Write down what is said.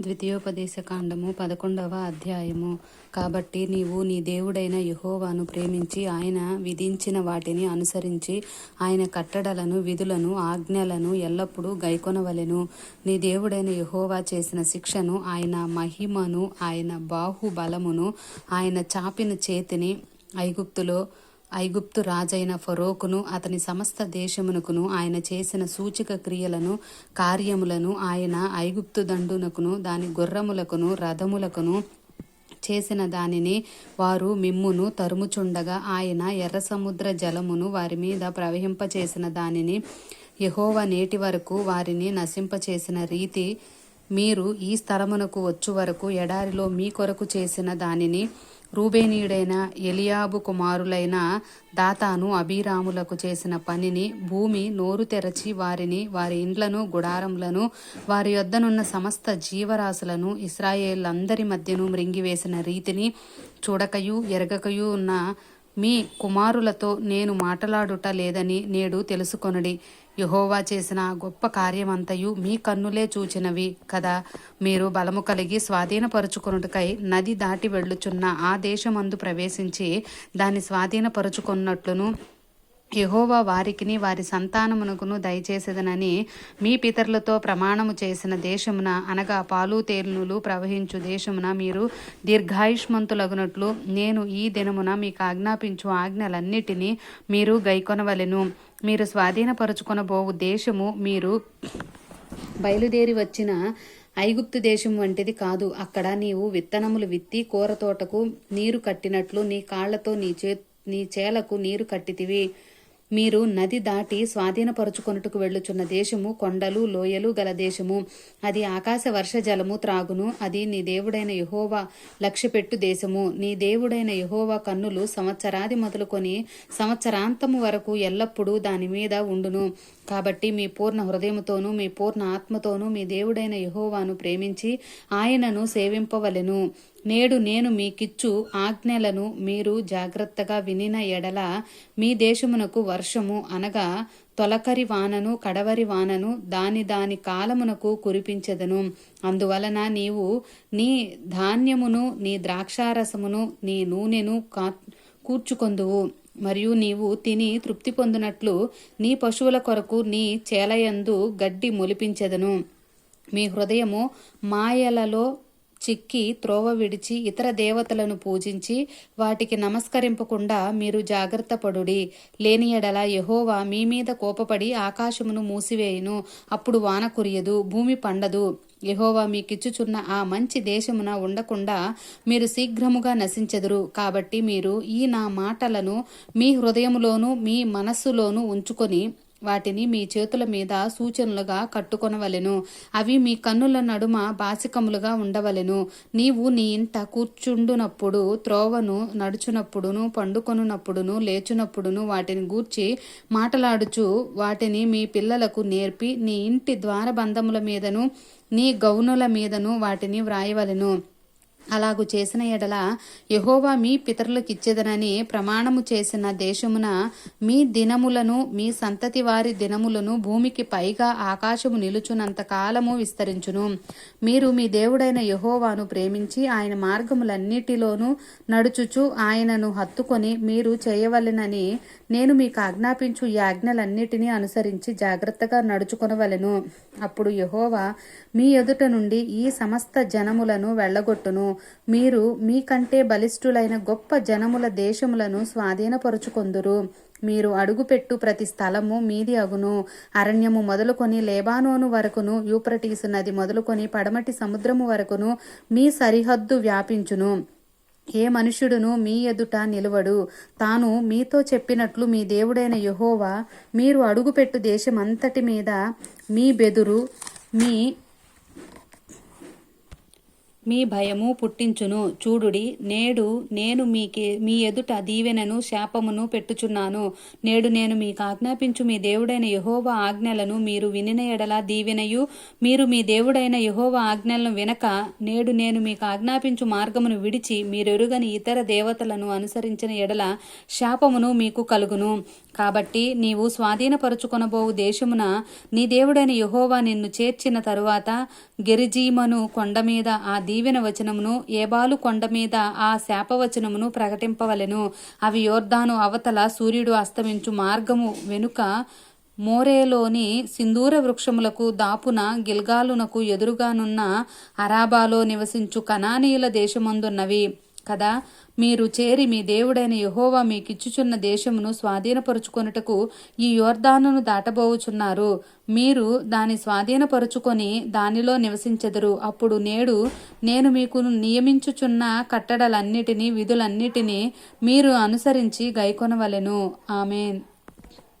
ద్వితీయోపదేశ కాండము పదకొండవ అధ్యాయము. కాబట్టి నీవు నీ దేవుడైన యహోవాను ప్రేమించి ఆయన విధించిన వాటిని అనుసరించి ఆయన కట్టడలను విధులను ఆజ్ఞలను ఎల్లప్పుడూ గైకొనవలెను. నీ దేవుడైన యహోవా చేసిన శిక్షను ఆయన మహిమను ఆయన బాహుబలమును ఆయన చాపిన చేతిని ఐగుప్తులో ఐగుప్తు రాజైన ఫరోకును అతని సమస్త దేశమునకును ఆయన చేసిన సూచక క్రియలను కార్యములను ఆయన ఐగుప్తు దండునకును దాని గుర్రములకును రథములకును చేసిన దానిని వారు మిమ్మును తరుముచుండగా ఆయన ఎర్ర సముద్ర జలమును వారి మీద ప్రవహింపచేసిన దానిని యహోవ నేటి వరకు వారిని నశింపచేసిన రీతి మీరు ఈ స్థలమునకు వచ్చు వరకు ఎడారిలో మీ కొరకు చేసిన దానిని రూబేనీయుడైన ఎలియాబు కుమారులైన దాతాను అభిరాములకు చేసిన పనిని భూమి నోరు తెరచి వారిని వారి ఇండ్లను గుడారములను వారి యొద్దనున్న సమస్త జీవరాశులను ఇస్రాయేళ్ళందరి మధ్యను మృంగివేసిన రీతిని చూడకయు ఎరగకయు ఉన్న మీ కుమారులతో నేను మాటలాడుట లేదని నేడు తెలుసుకొనుడి. యహోవా చేసిన గొప్ప కార్యమంతయు మీ కన్నులే చూచినవి కదా. మీరు బలము కలిగి స్వాధీనపరుచుకొనుటకై నది దాటి వెళ్ళుచున్న ఆ దేశమందు ప్రవేశించి దాన్ని స్వాధీనపరుచుకున్నట్లును యహోవా వారికిని వారి సంతానమునకును దయచేసేదనని మీ పితరులతో ప్రమాణము చేసిన దేశమున అనగా పాలు తేలునులు ప్రవహించు దేశమున మీరు దీర్ఘాయుష్మంతులగునట్లు నేను ఈ దినమున మీకు ఆజ్ఞాపించు ఆజ్ఞలన్నిటినీ మీరు గైకొనవలెను. మీరు స్వాధీనపరుచుకొనబోవు దేశము మీరు బయలుదేరి వచ్చిన ఐగుప్తు దేశం వంటిది కాదు. అక్కడ నీవు విత్తనములు విత్తి కూర తోటకు నీరు కట్టినట్లు నీ కాళ్ళతో నీ చే నీ చేలకు నీరు కట్టితివి. మీరు నది దాటి స్వాధీనపరుచుకొనుటకు వెళ్ళుచున్న దేశము కొండలు లోయలు గల దేశము. అది ఆకాశ వర్ష జలము త్రాగును. అది నీ దేవుడైన యహోవా లక్ష్యపెట్టు దేశము. నీ దేవుడైన యహోవా కన్నులు సంవత్సరాది మొదలుకొని సంవత్సరాంతము వరకు ఎల్లప్పుడూ దాని మీద ఉండును. కాబట్టి మీ పూర్ణ హృదయముతోనూ మీ పూర్ణ ఆత్మతోనూ మీ దేవుడైన యహోవాను ప్రేమించి ఆయనను సేవింపవలెను. నేడు నేను మీకిచ్చు ఆజ్ఞలను మీరు జాగ్రత్తగా వినిన ఎడల మీ దేశమునకు వర్షము అనగా తొలకరి వానను కడవరి వానను దాని దాని కాలమునకు కురిపించదను. అందువలన నీవు నీ ధాన్యమును నీ ద్రాక్షారసమును నీ నూనెను కా కూర్చుకొందువు. మరియు నీవు తిని తృప్తి పొందినట్లు నీ పశువుల కొరకు నీ చేలయందు గడ్డి మొలిపించెదను. మీ హృదయము మాయలలో చిక్కి త్రోవ విడిచి ఇతర దేవతలను పూజించి వాటికి నమస్కరింపకుండా మీరు జాగ్రత్త పడుడి. లేని ఎడల యహోవా మీ మీద కోపపడి ఆకాశమును మూసివేయును. అప్పుడు వాన కురియదు భూమి పండదు. యహోవా మీకిచ్చుచున్న ఆ మంచి దేశమున ఉండకుండా మీరు శీఘ్రముగా నశించెదరు. కాబట్టి మీరు ఈ నా మాటలను మీ హృదయములోను మీ మనస్సులోను ఉంచుకొని వాటిని మీ చేతుల మీద సూచనలుగా కట్టుకొనవలెను. అవి మీ కన్నుల నడుమ బాసికములుగా ఉండవలెను. నీవు నీ ఇంట కూర్చుండునప్పుడు త్రోవను నడుచునప్పుడును పండుకొనున్నప్పుడును లేచునప్పుడును వాటిని గూర్చి మాటలాడుచు. వాటిని మీ పిల్లలకు నేర్పి నీ ఇంటి ద్వారబంధముల మీదను నీ గౌనుల మీదను వాటిని వ్రాయవలెను. అలాగు చేసిన ఎడల యహోవా మీ పితరులకిచ్చేదనని ప్రమాణము చేసిన దేశమున మీ దినములను మీ సంతతి వారి దినములను భూమికి పైగా ఆకాశము నిలుచునంత కాలము విస్తరించును. మీరు మీ దేవుడైన యహోవాను ప్రేమించి ఆయన మార్గములన్నిటిలోనూ నడుచుచు ఆయనను హత్తుకొని మీరు చేయవలెనని నేను మీకు ఆజ్ఞాపించు ఈ ఆజ్ఞలన్నిటినీ అనుసరించి జాగ్రత్తగా నడుచుకొనవలెను. అప్పుడు యహోవా మీ ఎదుట నుండి ఈ సమస్త జనములను వెళ్ళగొట్టును. మీరు మీకంటే బలిష్ఠులైన గొప్ప జనముల దేశములను స్వాధీనపరుచుకొందురు. మీరు అడుగుపెట్టు ప్రతి స్థలము మీది అగును. అరణ్యము మొదలుకొని లేబానోను వరకును యూప్రటీసు నది మొదలుకొని పడమటి సముద్రము వరకును మీ సరిహద్దు వ్యాపించును. ఏ మనుష్యుడును మీ ఎదుట నిలవడు. తాను మీతో చెప్పినట్లు మీ దేవుడైన యహోవా మీరు అడుగుపెట్టు దేశమంతటి మీద మీ బెదురు మీ మీ భయము పుట్టించును. చూడుడి నేడు నేను మీకే మీ ఎదుట దీవెనను శాపమును పెట్టుచున్నాను. నేడు నేను మీకు ఆజ్ఞాపించు మీ దేవుడైన యహోవా ఆజ్ఞలను మీరు వినిన ఎడల దీవెనయు. మీరు మీ దేవుడైన యహోవా ఆజ్ఞలను వినక నేడు నేను మీకు ఆజ్ఞాపించు మార్గమును విడిచి మీరెరుగని ఇతర దేవతలను అనుసరించిన ఎడల శాపమును మీకు కలుగును. కాబట్టి నీవు స్వాధీనపరుచుకొనబోవు దేశమున నీ దేవుడైన యహోవా నిన్ను చేర్చిన తరువాత గెరిజీమను కొండ మీద ఆ దీవెన వచనమును ఏబాలు కొండ మీద ఆ శాపవచనమును ప్రకటింపవలెను. అవి యోర్ధాను అవతల సూర్యుడు అస్తమించు మార్గము వెనుక మోరేలోని సింధూర వృక్షములకు దాపున గిల్గాలునకు ఎదురుగానున్న అరాబాలో నివసించు కనానీయుల దేశమందున్నవి. కదా? మీరు చేరి మీ దేవుడైన యహోవా మీకిచ్చుచున్న దేశమును స్వాధీనపరుచుకొనుటకు ఈ యోర్ధానును దాటబోవుచున్నారు మీరు దాని స్వాధీనపరుచుకొని దానిలో నివసించెదరు. అప్పుడు నేడు నేను మీకు నియమించుచున్న కట్టడలన్నిటినీ విధులన్నిటినీ మీరు అనుసరించి గైకొనవలెను. ఆమెన్.